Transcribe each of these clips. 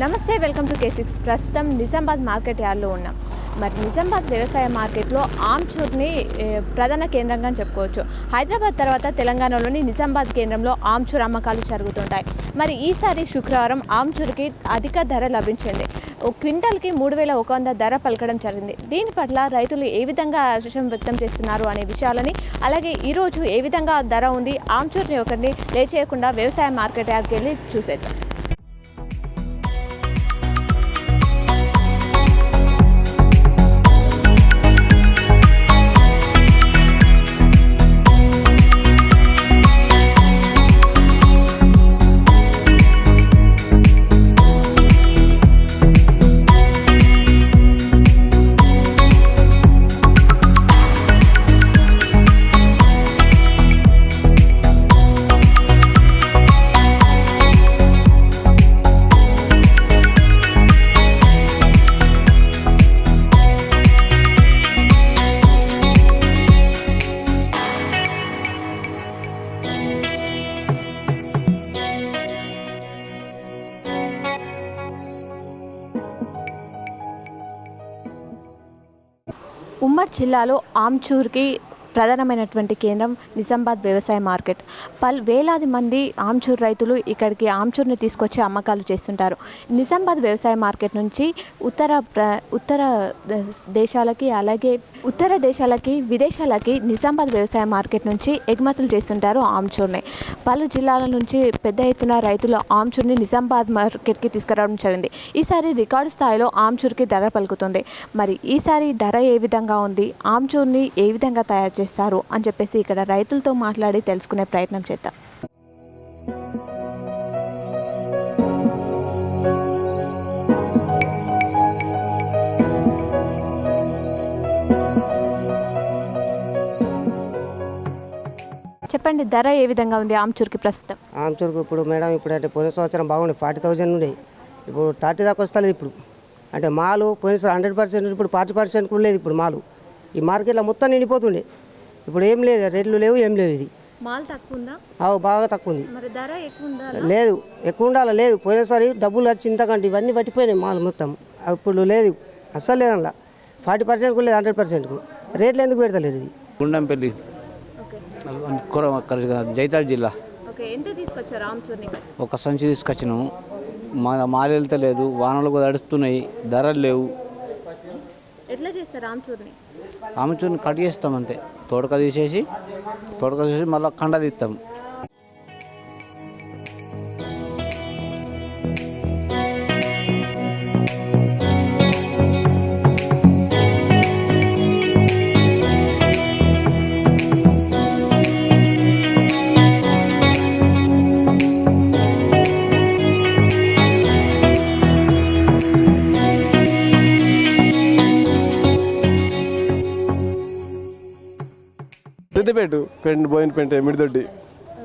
నమస్తే welcome to K six ప్రస్తుతం Nizamabad market యార్డ్లో ఉన్నాం. మరి నిజామాబాద్ వ్యవసాయ మార్కెట్లో ఆమ్చూర్ని ప్రధాన కేంద్రంగా చెప్పుకోవచ్చు. హైదరాబాద్ తర్వాత తెలంగాణలోని నిజామాబాద్ కేంద్రంలో ఆమ్చూర్ అమ్మకాలు జరుగుతుంటాయి. మరి ఈసారి శుక్రవారం ఆమ్చూర్కి అధిక ధర లభించింది. ఓ క్వింటాల్కి మూడు వేల ఒక వంద ధర పలకడం జరిగింది. దీని పట్ల రైతులు ఏ విధంగా హర్షం వ్యక్తం చేస్తున్నారు అనే విషయాలని అలాగే ఈరోజు ఏ విధంగా ధర ఉంది ఆమ్చూర్ని ఒకరిని లేచేయకుండా వ్యవసాయ మార్కెట్ యార్డ్కి వెళ్ళి చూసేద్దాం. ఉమ్మడి జిల్లాలో ఆమ్చూర్కి ప్రధానమైనటువంటి కేంద్రం నిజామాబాద్ వ్యవసాయ మార్కెట్. పల్ వేలాది మంది ఆమ్చూర్ రైతులు ఇక్కడికి ఆమ్చూర్ని తీసుకొచ్చి అమ్మకాలు చేస్తుంటారు. నిజామాబాద్ వ్యవసాయ మార్కెట్ నుంచి ఉత్తర ప్ర ఉత్తర దేశాలకి అలాగే ఉత్తర దేశాలకి విదేశాలకి నిజామాబాద్ వ్యవసాయ మార్కెట్ నుంచి ఎగుమతులు చేస్తుంటారు ఆమ్చూర్ని. పలు జిల్లాల నుంచి పెద్ద ఎత్తున రైతులు ఆమ్చూర్ని నిజామాబాద్ మార్కెట్కి తీసుకురావడం జరిగింది. ఈసారి రికార్డు స్థాయిలో ఆమ్చూర్కి ధర పలుకుతుంది. మరి ఈసారి ధర ఏ విధంగా ఉంది? ఆమ్చూర్ని ఏ విధంగా తయారు చేస్తారు? అని చెప్పేసి ఇక్కడ రైతులతో మాట్లాడి తెలుసుకునే ప్రయత్నం చేద్దాం. చెప్పండి ధర ఏ విధంగా ఉంది ఆమ్చూర్కి ప్రస్తుతం? ఆమ్చూర్కి ఇప్పుడు మేడం ఇప్పుడు అంటే పోయిన సంవత్సరం బాగుంది ఫార్టీ థౌజండ్ ఉండే. ఇప్పుడు థర్టీ దాకా వస్తలేదు ఇప్పుడు. అంటే మాలు పోయిన హండ్రెడ్ పర్సెంట్ ఇప్పుడు ఫార్టీ పర్సెంట్ కూడా లేదు ఇప్పుడు మాలు. ఈ మార్కెట్లో మొత్తం నిండిపోతుండే. ఇప్పుడు ఏం లేదు రేట్లు లేవు ఏం లేవు ఇది. మాల్ తక్కువ ఉందా అవు బాగా తక్కువ ఉంది మరి ధర ఎక్కువ ఉందా లేదు ఎక్కువ ఉండాలి లేదు పోయినసారి డబ్బులు వచ్చి ఇంతకంటే ఇవన్నీ పట్టిపోయినాయి మాలు మొత్తం. ఇప్పుడు లేదు అస్సలు లేదు అందులో ఫార్టీ పర్సెంట్ కూడా లేదు హండ్రెడ్ పర్సెంట్ రేట్లు ఎందుకు పెడతలేదు ఇది? గుండంపల్లి. జైతాల్ జిల్లా. ఒక సంచి తీసుకొచ్చినాము. మా మాలు వెళ్తలేదు వానలు కూడా తడుస్తున్నాయి ధరలు లేవు. ఎట్లా చేస్తారు ఆమె చూని కట్ చేస్తాం అంతే. తోడక తీసేసి తోడక తీసేసి మళ్ళీ కండ తీస్తాం. సిద్దిపేట పెంట్ బోయిన పెంట ఎమిడిదొడ్డి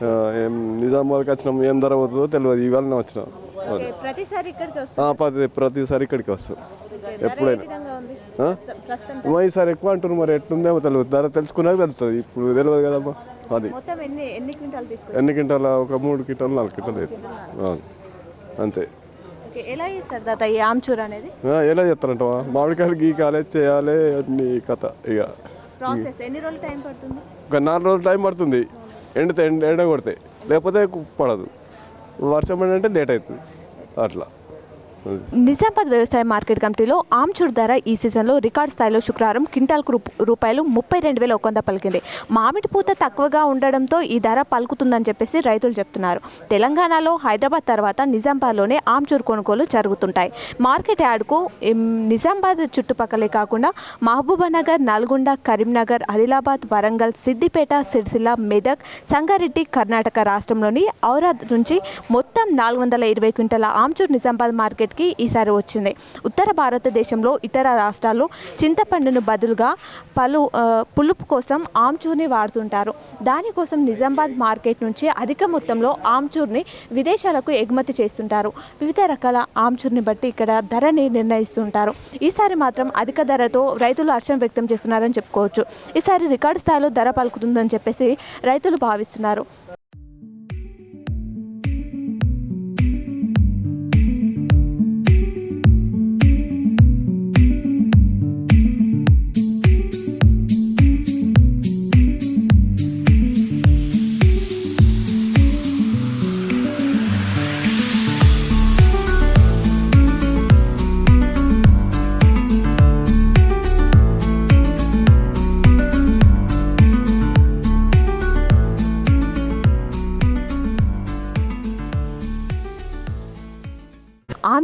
ఆ, ఏం నిజామాబాద్కి వచ్చినాం ఏం ధర అవుతుందో తెలియదు ఇవాళనే వచ్చినాం. ప్రతిసారి ఇక్కడికి ప్రతి ప్రతిసారి ఇక్కడికి వస్తాం. ఎప్పుడైనా. ఈసారి ఎక్కువ అంటున్నారు మరి ఎట్లుందేమో తెలియదు. ధర తెలుసుకున్నాక తెలుస్తుంది ఇప్పుడు తెలియదు కదమ్మా. అది. ఎన్ని క్వింటాలు ఒక మూడు క్వింటాలు నాలుగు క్వింటాలు అవుతుంది. అంతే. ఎలా చేస్తారు తాత ఈ ఆమ్చూర్ అనేది? ఆ, ఎలా చెప్తారంటవా మామిడికాయలు గీకాలే చేయాలి అన్ని కథ ఇక. ప్రాసెస్ ఎన్ని రోజులు టైం పడుతుంది? ఒక నాలుగు రోజులు టైం పడుతుంది. ఎండితే ఎండ ఎండ కొడితే. లేకపోతే పడదు. వర్షం పడి అంటే లేట్ అవుతుంది. అట్లా. నిజామాబాద్ వ్యవసాయ మార్కెట్ కమిటీలో ఆమ్చూర్ ధర ఈ సీజన్లో రికార్డ్ స్థాయిలో శుక్రవారం క్వింటాల్కు రూపాయలు ముప్పై రెండు వేల ఒక వంద పలికింది. మామిడి పూత తక్కువగా ఉండడంతో ఈ ధర పలుకుతుందని చెప్పేసి రైతులు చెప్తున్నారు. తెలంగాణలో హైదరాబాద్ తర్వాత నిజామాబాద్లోనే ఆమ్చూర్ కొనుగోలు జరుగుతుంటాయి. మార్కెట్ యార్డ్కు నిజామాబాద్ చుట్టుపక్కలే కాకుండా మహబూబానగర్ నల్గొండ కరీంనగర్ ఆదిలాబాద్ వరంగల్ సిద్దిపేట సిరిసిల్ల మెదక్ సంగారెడ్డి కర్ణాటక రాష్ట్రంలోని ఔరాద్ నుంచి మొత్తం నాలుగు వందల ఇరవై క్వింటల ఆమ్చూర్ నిజామాబాద్ మార్కెట్కి ఈసారి వచ్చింది. ఉత్తర భారతదేశంలో ఇతర రాష్ట్రాల్లో చింతపండును బదులుగా పలు పులుపు కోసం ఆమ్చూర్ని వాడుతుంటారు. దానికోసం నిజామాబాద్ మార్కెట్ నుంచి అధిక మొత్తంలో ఆమ్చూర్ని విదేశాలకు ఎగుమతి చేస్తుంటారు. వివిధ రకాల ఆమ్చూర్ని బట్టి ఇక్కడ ధరని నిర్ణయిస్తుంటారు. ఈసారి మాత్రం అధిక ధరతో రైతులు హర్షం వ్యక్తం చేస్తున్నారని చెప్పుకోవచ్చు. ఈసారి రికార్డు స్థాయిలో ధర పలుకుతుందని చెప్పేసి రైతులు భావిస్తున్నారు.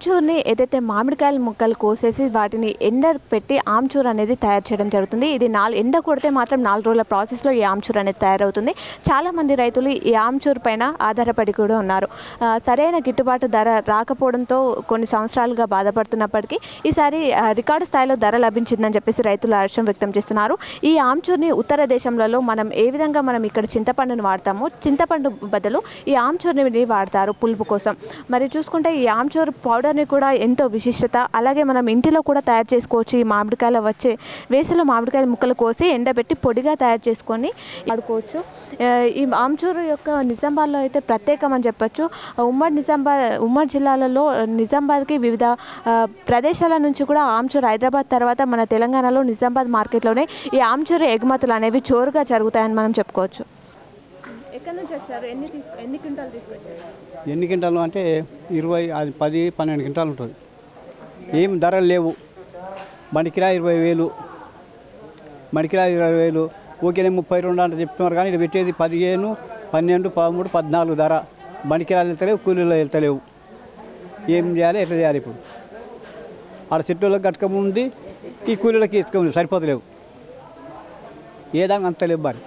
ఆమ్చూర్ని ఏదైతే మామిడికాయల ముక్కలు కోసేసి వాటిని ఎండ పెట్టి ఆమ్చూర్ అనేది తయారు చేయడం జరుగుతుంది. ఇది నాలుగు ఎండ కొడితే మాత్రం నాలుగు రోజుల ప్రాసెస్లో ఈ ఆమ్చూర్ అనేది తయారవుతుంది. చాలామంది రైతులు ఈ ఆమ్చూర్ పైన ఆధారపడి కూడా ఉన్నారు. సరైన గిట్టుబాటు ధర రాకపోవడంతో కొన్ని సంవత్సరాలుగా బాధపడుతున్నప్పటికీ ఈసారి రికార్డు స్థాయిలో ధర లభించిందని చెప్పేసి రైతులు హర్షం వ్యక్తం చేస్తున్నారు. ఈ ఆమ్చూర్ని ఉత్తర దేశంలో మనం ఏ విధంగా మనం ఇక్కడ చింతపండుని వాడతామో చింతపండు బదులు ఈ ఆమ్చూర్ని వాడతారు పులుపు కోసం. మరి చూసుకుంటే ఈ ఆమ్చూర్ పౌడర్ పౌడర్ని కూడా ఎంతో విశిష్టత. అలాగే మనం ఇంటిలో కూడా తయారు చేసుకోవచ్చు ఈ మామిడికాయలు వచ్చే వేసవిలో మామిడికాయల ముక్కలు కోసి ఎండబెట్టి పొడిగా తయారు చేసుకొని వాడుకోవచ్చు. ఈ ఆమ్చూర్ యొక్క నిజామాబాద్లో అయితే ప్రత్యేకం అని చెప్పొచ్చు. ఉమ్మడి నిజామాబాద్ ఉమ్మడి జిల్లాలలో నిజామాబాద్కి వివిధ ప్రదేశాల నుంచి కూడా ఆమ్చూర్ హైదరాబాద్ తర్వాత మన తెలంగాణలో నిజామాబాద్ మార్కెట్లోనే ఈ ఆమ్చూర్ ఎగుమతులు అనేవి చోరుగా జరుగుతాయని మనం చెప్పుకోవచ్చు. ఎక్కడి నుంచి వచ్చారు? ఎన్ని తీసుకు ఎన్ని క్వింటాలు తీసుకొచ్చారు? ఎన్ని క్వింటాలు అంటే ఇరవై అది పది పన్నెండు క్వింటాలు ఉంటుంది. ఏం ధరలు లేవు. మడికిరా ఇరవై వేలు. మడికిరా ఇరవై వేలు. ఓకేనే ముప్పై రెండు అంటే చెప్తున్నారు కానీ ఇక్కడ పెట్టేది పదిహేను పన్నెండు పదమూడు పద్నాలుగు ధర. మడికిరాలు వెళ్తలేవు కూలీలు వెళ్తలేవు. ఏం చేయాలి ఎట్లా చేయాలి ఇప్పుడు? ఆడ చెట్టులకు గట్క ఈ కూలీలకి ఇసుక ఉంది సరిపోతలేవు ఏదాకా అంత లేవు మరి?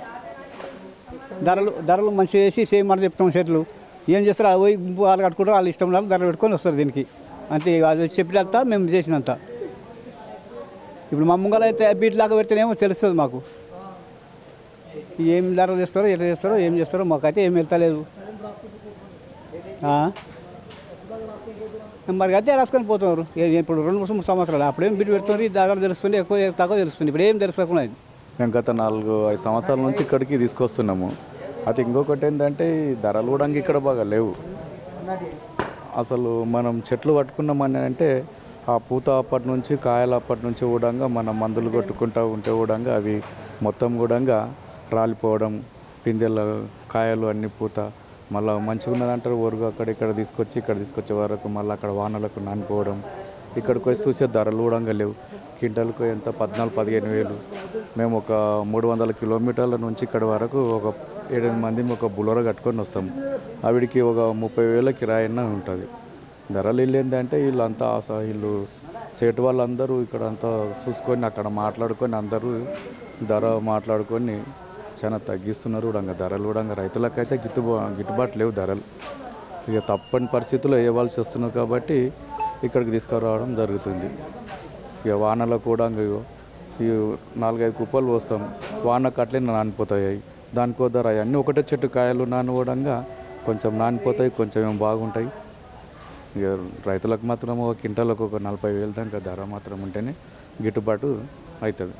ధరలు ధరలు మంచిగా చేసి సేమ్ మనం చెప్తాం చెట్లు ఏం చేస్తారు? అది పోయి గుంపు వాళ్ళు కట్టుకుంటారు వాళ్ళు ఇష్టం వాళ్ళు ధరలు పెట్టుకొని వస్తారు దీనికి. అంతే అది చెప్పినంత మేము చేసినంత. ఇప్పుడు మా ముంగల అయితే బీట్లాగా పెడితేనేమో తెలుస్తుంది మాకు. ఏం ధరలు చేస్తారో ఎట్లా చేస్తారో ఏం చేస్తారో మాకైతే ఏం వెళ్తలేదు. ఆ? మరి అదే రాసుకొని పోతున్నారు. ఇప్పుడు రెండు మూడు సంవత్సరాలు అప్పుడేం బిడ్డ పెడుతుంది ధరలు తెలుస్తుంది ఎక్కువ తక్కువ తెలుస్తుంది ఇప్పుడు ఏం తెలుస్తుంది మేము గత నాలుగు ఐదు సంవత్సరాల నుంచి ఇక్కడికి తీసుకొస్తున్నాము. అది ఇంకొకటి ఏంటంటే ఈ ధరలు కూడా ఇక్కడ బాగా లేవు. అసలు మనం చెట్లు పట్టుకున్నామని అంటే ఆ పూత అప్పటి నుంచి కాయలు అప్పటి నుంచి కూడా మనం మందులు కొట్టుకుంటూ ఉంటే కూడా అవి మొత్తం కూడా రాలిపోవడం పిందెల కాయలు అన్ని పూత. మళ్ళీ మంచిగా ఉన్నదంటారు ఊరుగా అక్కడ ఇక్కడ తీసుకొచ్చి ఇక్కడ తీసుకొచ్చే వరకు మళ్ళీ అక్కడ వానలకు నానిపోవడం. ఇక్కడికి వచ్చి చూసే ధరలు కూడా లేవు. క్వింటల్కు ఎంత? పద్నాలుగు పదిహేను వేలు. మేము ఒక మూడు వందల కిలోమీటర్ల నుంచి ఇక్కడ వరకు ఒక ఏడెనిమిది మంది ఒక బులోర కట్టుకొని వస్తాం. ఆవిడికి ఒక ముప్పై వేల కిరాయిన ఉంటుంది. ధరలు వీళ్ళు ఏంటంటే వీళ్ళంతా అస- వీళ్ళు సేటు వాళ్ళందరూ ఇక్కడ అంతా చూసుకొని అక్కడ మాట్లాడుకొని అందరూ ధర మాట్లాడుకొని చాలా తగ్గిస్తున్నారు కూడా ధరలు కూడా రైతులకైతే గిట్టుబా గిట్టుబాటు లేవు ధరలు. ఇక తప్పని పరిస్థితుల్లో ఇవ్వాల్సి వస్తున్నారు కాబట్టి ఇక్కడికి తీసుకురావడం జరుగుతుంది. ఇక వానలో కూడా ఇగో ఈ నాలుగైదు కుప్పలు పోస్తాం. వానకు అట్లే నానిపోతాయి దానికో ధర అన్నీ ఒకటే చెట్టు కాయలు నానుకోవడంగా కొంచెం నానిపోతాయి కొంచెం ఏమో బాగుంటాయి. ఇక రైతులకు మాత్రం ఒక క్వింటాలకు ఒక నలభై వేలు దాకా ధర మాత్రం ఉంటేనే గిట్టుబాటు అవుతుంది.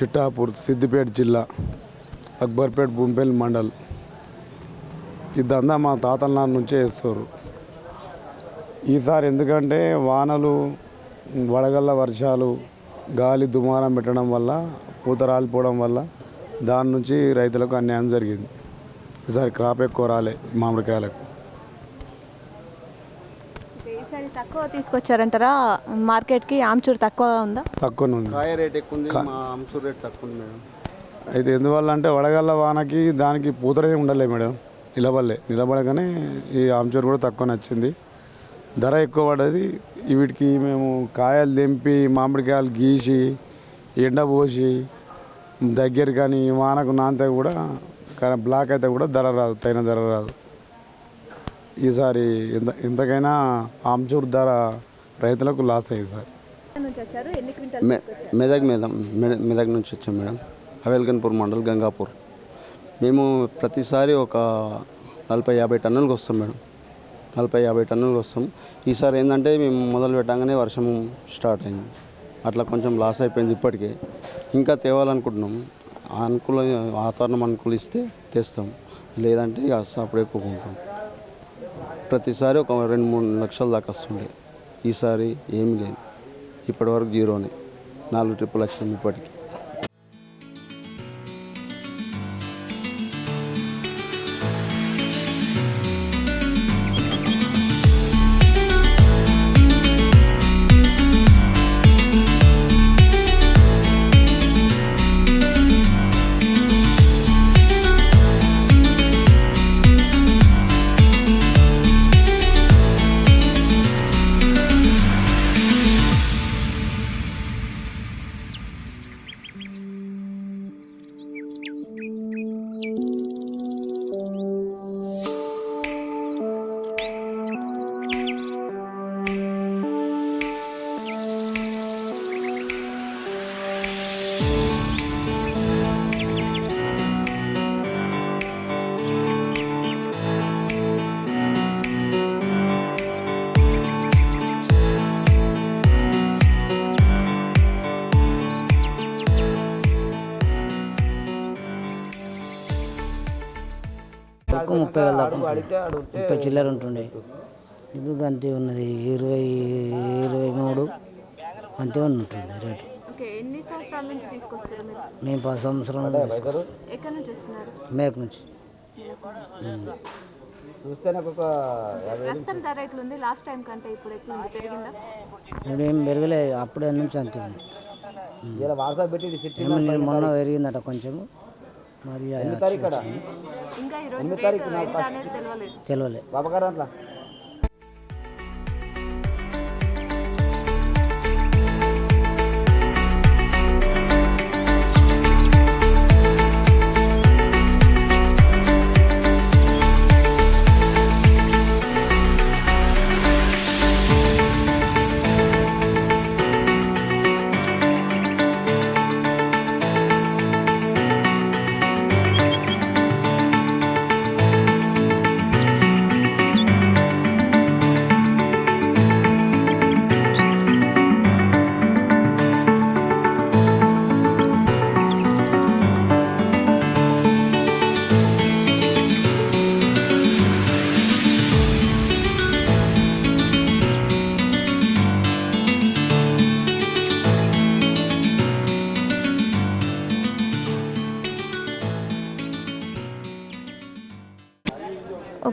చిట్టాపూర్ సిద్దిపేట జిల్లా అక్బర్పేట్ భూంపల్లి మండల్. ఇదంతా మా తాతల నాన్న నుంచే వేస్తారు ఈసారి ఎందుకంటే వానలు వడగళ్ళ వర్షాలు గాలి దుమారం పెట్టడం వల్ల పూత రాలిపోవడం వల్ల దాని నుంచి రైతులకు అన్యాయం జరిగింది. ఈసారి క్రాప్ ఎక్కువ రాలే మామిడికాయలకు ఈసారి తక్కువ తీసుకొచ్చారంటారా? మార్కెట్కి ఆమ్చూర్ తక్కువ ఉందా? తక్కువ ఉంది. కాయ రేట్ ఎక్కువ ఉంది మా అంశం రేట్ తక్కువ ఉంది మేడం. అయితే ఎందువల్ల అంటే వడగళ్ళ వానకి దానికి పూతరే ఉండలే మేడం. నిలబడలే. నిలబడగానే ఈ ఆమ్చూర్ కూడా తక్కువ నచ్చింది. ధర ఎక్కువ పడ్డది. వీటికి మేము కాయలు తెంపి మామిడికాయలు గీసి ఎండపోసి దగ్గర కానీ వానకు నాంతే కూడా కానీ బ్లాక్ అయితే కూడా ధర రాదు తగిన ధర రాదు. ఈసారి ఎంత ఎంతకైనా ఆమ్చూర్ ధర రైతులకు లాస్ అయ్యింది సార్. నుంచి వచ్చారు? ఎన్ని క్వింటాల్ మె మెదక్ మీద మె- మెదక్ నుంచి వచ్చాం మేడం. హవేల్కన్పూర్ మండల్ గంగాపూర్. మేము ప్రతిసారి ఒక నలభై యాభై టన్నులకు వస్తాం మేడం. నలభై యాభై టన్నులకు వస్తాం. ఈసారి ఏంటంటే మేము మొదలు పెట్టగానే వర్షం స్టార్ట్ అయింది. అట్లా కొంచెం లాస్ అయిపోయింది ఇప్పటికే. ఇంకా తేవాలనుకుంటున్నాం. అనుకూల వాతావరణం అనుకూలిస్తే తెస్తాం. లేదంటే ఇక అప్పుడే ఎక్కుకుంటాం ప్రతిసారి ఒక రెండు మూడు లక్షల దాకా వస్తుండే. ఈసారి ఏమీ లేదు. ఇప్పటివరకు జీరోనే. నాలుగు ట్రిపుల్ లక్షలు ఇప్పటికి ముప్పై వేలు. ముప్పై చిల్లర ఉంటుండే. ఇప్పుడు అంతే ఉన్నది. ఇరవై ఇరవై మూడు అంతే ఉంటుంది రేటు. మేము పది వస్తున్నారు? మేక నుంచి. ఇప్పుడు ఏం పెరగలే అప్పుడే నుంచి అంతే మొన్న పెరిగిందట కొంచెము. మరి ఆ వచ్చింది. ఇంకా ఈరోజు రేట్ ఎంత అనేది తెలియలేదు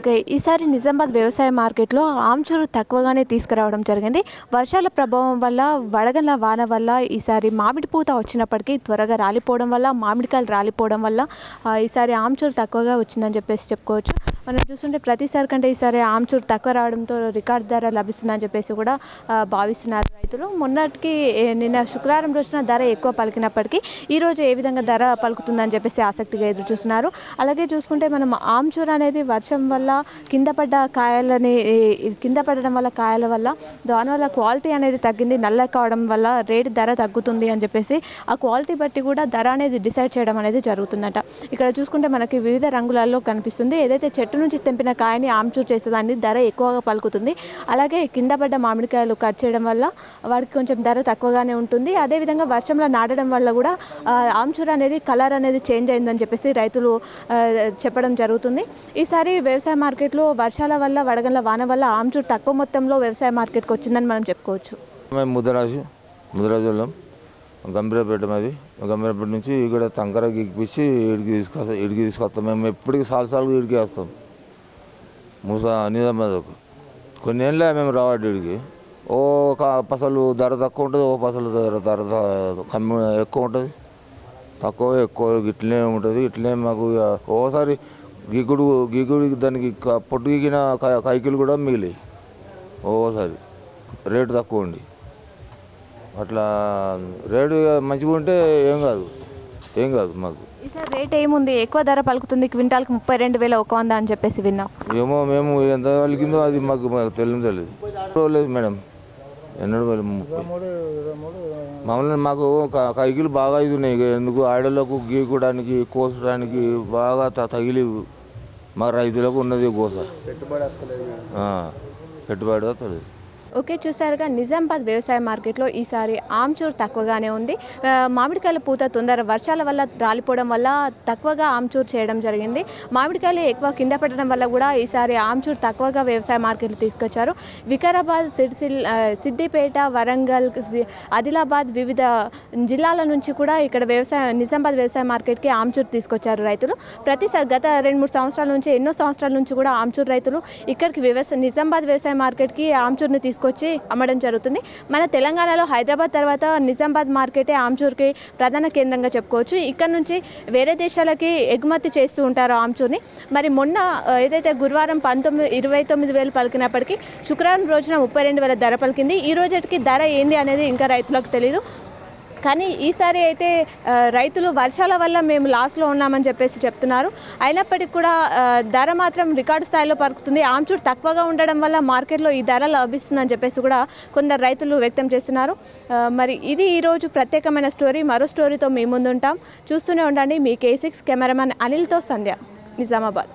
ఓకే ఈసారి నిజామాబాద్ వ్యవసాయ మార్కెట్లో ఆమ్చూరు తక్కువగానే తీసుకురావడం జరిగింది. వర్షాల ప్రభావం వల్ల వడగండ్ల వాన వల్ల ఈసారి మామిడి పూత వచ్చినప్పటికీ త్వరగా రాలిపోవడం వల్ల మామిడికాయలు రాలిపోవడం వల్ల ఈసారి ఆమ్చూరు తక్కువగా వచ్చిందని చెప్పేసి చెప్పుకోవచ్చు. మనం చూస్తుంటే ప్రతిసారి కంటే ఈసారి ఆమ్చూరు తక్కువ రావడంతో రికార్డ్ ధర లభిస్తుందని చెప్పేసి కూడా భావిస్తున్నారు రైతులు. మొన్నటికి నిన్న శుక్రవారం రోజున ధర ఎక్కువ పలికినప్పటికీ ఈరోజు ఏ విధంగా ధర పలుకుతుందని చెప్పేసి ఆసక్తిగా ఎదురు చూస్తున్నారు. అలాగే చూసుకుంటే మనం ఆమ్చూర్ అనేది వర్షం వల్ల కింద పడ్డ కాయలని కింద పడడం వల్ల కాయల వల్ల దానివల్ల క్వాలిటీ అనేది తగ్గింది నల్ల కావడం వల్ల రేటు ధర తగ్గుతుంది అని చెప్పేసి ఆ క్వాలిటీ బట్టి కూడా ధర అనేది డిసైడ్ చేయడం అనేది జరుగుతుందట. ఇక్కడ చూసుకుంటే మనకి వివిధ రంగులలో కనిపిస్తుంది. ఏదైతే చెట్టు నుంచి తెంపిన కాయని ఆమ్చూర్ చేసేదాన్ని. ధర ఎక్కువగా పలుకుతుంది. అలాగే కింద పడ్డ మామిడికాయలు కట్ చేయడం వల్ల వాడికి కొంచెం ధర తక్కువగానే ఉంటుంది. అదేవిధంగా వర్షంలో నాటడం వల్ల కూడా ఆమ్చూర్ అనేది కలర్ అనేది చేంజ్ అయిందని చెప్పేసి రైతులు చెప్పడం జరుగుతుంది. ఈసారి వ్యవసాయ మార్కెట్లో వర్షాల వల్ల వడగండ్ల వాన వల్ల ఆమ్చూర్ తక్కువ మొత్తంలో వ్యవసాయ మార్కెట్కి వచ్చిందని మనం చెప్పుకోవచ్చు. మేము ముద్దరాజు ముద్దరాజు వాళ్ళం గంభీరపేట మాది. గంభీరపేట నుంచి ఇక్కడ తంకర గిప్పించి ఇడికి తీసుకొస్తాం ఇడికి తీసుకొస్తాం. మేము ఎప్పటికీ సాలు సార్లు ఇడికి వస్తాం. మూసా నిజామాబాద్కు కొన్ని ఏళ్ళే మేము రావద్దు ఓ ఒక పసలు ధర తక్కువ ఉంటుంది ఓ పసలు ధర ధర కమ్మి ఎక్కువ ఉంటుంది. తక్కువ ఎక్కువ ఇట్లనే ఉంటుంది ఇట్లనే మాకు ఓసారి గిగుడు గిగుడికి దానికి పొట్టు గిగిన కైకిలు కూడా మిగిలి ఓసారి రేటు తక్కువ ఉండి. అట్లా రేటు మంచిగా ఉంటే ఏం కాదు. ఏం కాదు మాకు. ఈసారి రేట్ ఏముంది? ఎక్కువ ధర పలుకుతుంది క్వింటాల్కి ముప్పై రెండు వేల ఒక వంద అని చెప్పేసి విన్నాం. ఏమో మేము ఎంత పలికిందో అది మాకు మాకు తెలియదు. తెలియదు లేదు మేడం. ఎన్నడూ వేల ముప్పై. మామూలుగా మాకు కైకిలు బాగా ఇది ఉన్నాయి. ఇక ఎందుకు ఆడలకు గీకడానికి కోసడానికి బాగా త- తగిలి మా రైతులకు ఉన్నది కోస ఆ, పెట్టుబడి వస్తలేదు ఓకే చూసారుగా నిజామాబాద్ వ్యవసాయ మార్కెట్లో ఈసారి ఆమ్చూర్ తక్కువగానే ఉంది. మామిడికాయల పూత తొందర వర్షాల వల్ల రాలిపోవడం వల్ల తక్కువగా ఆమ్చూర్ చేయడం జరిగింది. మామిడికాయలు ఎక్కువ కింద పడడం వల్ల కూడా ఈసారి ఆమ్చూర్ తక్కువగా వ్యవసాయ మార్కెట్లు తీసుకొచ్చారు. వికారాబాద్ సిరిసిల్ సిద్దిపేట వరంగల్ ఆదిలాబాద్ వివిధ జిల్లాల నుంచి కూడా ఇక్కడ వ్యవసాయ నిజామాబాద్ వ్యవసాయ మార్కెట్కి ఆమ్చూర్ తీసుకొచ్చారు రైతులు. ప్రతిసారి గత రెండు మూడు సంవత్సరాల నుంచి ఎన్నో సంవత్సరాల నుంచి కూడా ఆమ్చూర్ రైతులు ఇక్కడికి వ్యవసాయ నిజామాబాద్ వ్యవసాయ మార్కెట్కి ఆమ్చూర్ని తీసుకొచ్చి అమ్మడం జరుగుతుంది. మన తెలంగాణలో హైదరాబాద్ తర్వాత నిజామాబాద్ మార్కెటే ఆమ్చూర్కి ప్రధాన కేంద్రంగా చెప్పుకోవచ్చు. ఇక్కడ నుంచి వేరే దేశాలకి ఎగుమతి చేస్తూ ఉంటారు ఆమ్చూర్ని. మరి మొన్న ఏదైతే గురువారం పంతొమ్మిది ఇరవై తొమ్మిది వేలు పలికినప్పటికీ శుక్రవారం రోజున ముప్పై రెండు వేల ధర పలికింది. ఈ రోజుకి ధర ఏంది అనేది ఇంకా రైతులకు తెలియదు కానీ ఈసారి అయితే రైతులు వర్షాల వల్ల మేము లాస్లో ఉన్నామని చెప్పేసి చెప్తున్నారు. అయినప్పటికీ కూడా ధర మాత్రం రికార్డు స్థాయిలో పరుకుతుంది ఆమ్చూర్ తక్కువగా ఉండడం వల్ల మార్కెట్లో ఈ ధర లభిస్తుందని చెప్పేసి కూడా కొందరు రైతులు వ్యక్తం చేస్తున్నారు. మరి ఇది ఈరోజు ప్రత్యేకమైన స్టోరీ. మరో స్టోరీతో మీ ముందుంటాం. చూస్తూనే ఉండండి మీ కే సిక్స్ కెమెరామెన్ అనిల్తో సంధ్య నిజామాబాద్.